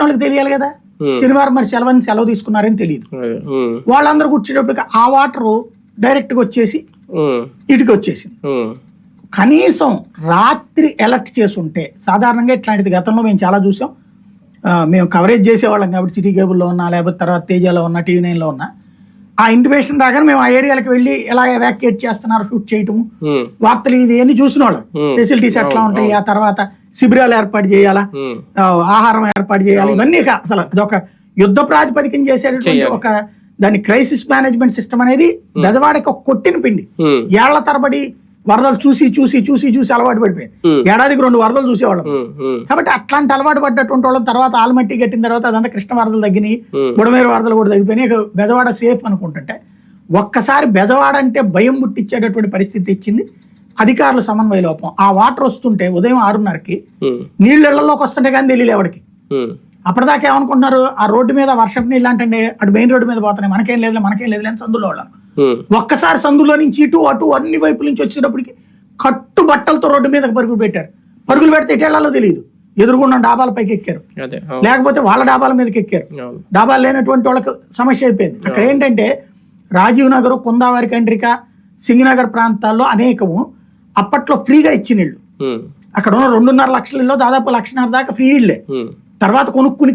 వాళ్ళకి తెలియాలి కదా శనివారం మరి సెలవని సెలవు తీసుకున్నారని తెలియదు. వాళ్ళందరూ కూర్చునేటప్పటికి ఆ వాటర్ డైరెక్ట్గా వచ్చేసి ఉమ్. ఇటుకి వచ్చేసింది. కనీసం రాత్రి అలర్ట్ చేసుంటే సాధారణంగా ఇట్లాంటిది గతంలో మేము చాలా చూసాం మేము కవరేజ్ చేసేవాళ్ళం కాబట్టి సిటీ కేబుల్లో ఉన్నా లేకపోతే తర్వాత తేజాలో ఉన్నా టీవీ నైన్లో ఉన్నా ఆ ఇంటిమేషన్ రాగానే మేము ఆ ఏరియాలకు వెళ్ళి ఎలా ఎవాక్యుయేట్ చేస్తున్నారు షూట్ చేయటం. వార్తలు ఇవి అన్ని చూసిన వాళ్ళం. ఫెసిలిటీస్ ఎట్లా ఉంటాయి ఆ తర్వాత శిబిరాలు ఏర్పాటు చేయాలా ఆహారం ఏర్పాటు చేయాలి ఇవన్నీ అసలు అదొక యుద్ధ ప్రాతిపదికన చేసేటటువంటి ఒక దాని క్రైసిస్ మేనేజ్మెంట్ సిస్టమ్ అనేది బెజవాడకి ఒక కొట్టిన పిండి. ఏళ్ళ తరబడి వరదలు చూసి చూసి చూసి చూసి అలవాటు పడిపోయారు Hmm. ఏడాదికి రెండు వరదలు చూసేవాళ్ళం. కాబట్టి అట్లాంటి అలవాటు పడ్డటువంటి వాళ్ళం తర్వాత ఆల్మట్టి కట్టిన తర్వాత అదంతా కృష్ణ వరదలు తగ్గినాయి. బుడమేరు వరదలు కూడా తగ్గిపోయినాయి బెజవాడ సేఫ్ అనుకుంటుంటే ఒక్కసారి బెజవాడ అంటే భయం ముట్టించేటటువంటి పరిస్థితి ఇచ్చింది అధికారుల సమన్వయ లోపం ఆ వాటర్ వస్తుంటే ఉదయం ఆరున్నరకి ఉమ్. నీళ్ళు ఇళ్ళలోకి వస్తుంటే కానీ తెలియదు ఎవరికి. అప్పటిదాకా ఏమనుకుంటున్నారు ఆ రోడ్డు మీద వర్షపు నీళ్ళు అంటే అటు మెయిన్ రోడ్డు మీద పోతున్నాయి మనకేం లేదు మనకేం లేదు అని సందులో వాళ్ళం. ఒక్కసారి సందులో నుంచి ఇటు అటు అన్ని వైపుల నుంచి వచ్చేటప్పటికి కట్టు బట్టలతో రోడ్డు మీద పరుగులు పెట్టారు. పరుగులు పెడితే ఎటు వెళ్ళాలో తెలియదు ఎదురుగున్న డాబాల పైకి ఎక్కారు. లేకపోతే వాళ్ళ డాబాల మీదకి ఎక్కారు. డాబాలు లేనటువంటి వాళ్ళకి సమస్య అయిపోయింది. అక్కడ ఏంటంటే రాజీవ్ నగర్ కుందావరి కండ్రిక సింగనగర్ ప్రాంతాల్లో అనేకము అప్పట్లో ఫ్రీగా ఇచ్చిన ఇళ్ళు. ఉమ్. అక్కడ ఉన్న రెండున్నర లక్షల ఇళ్ళు దాదాపు లక్షన్నర దాకా ఫ్రీ ఇళ్ళే. ఉమ్. తర్వాత కొనుక్కుని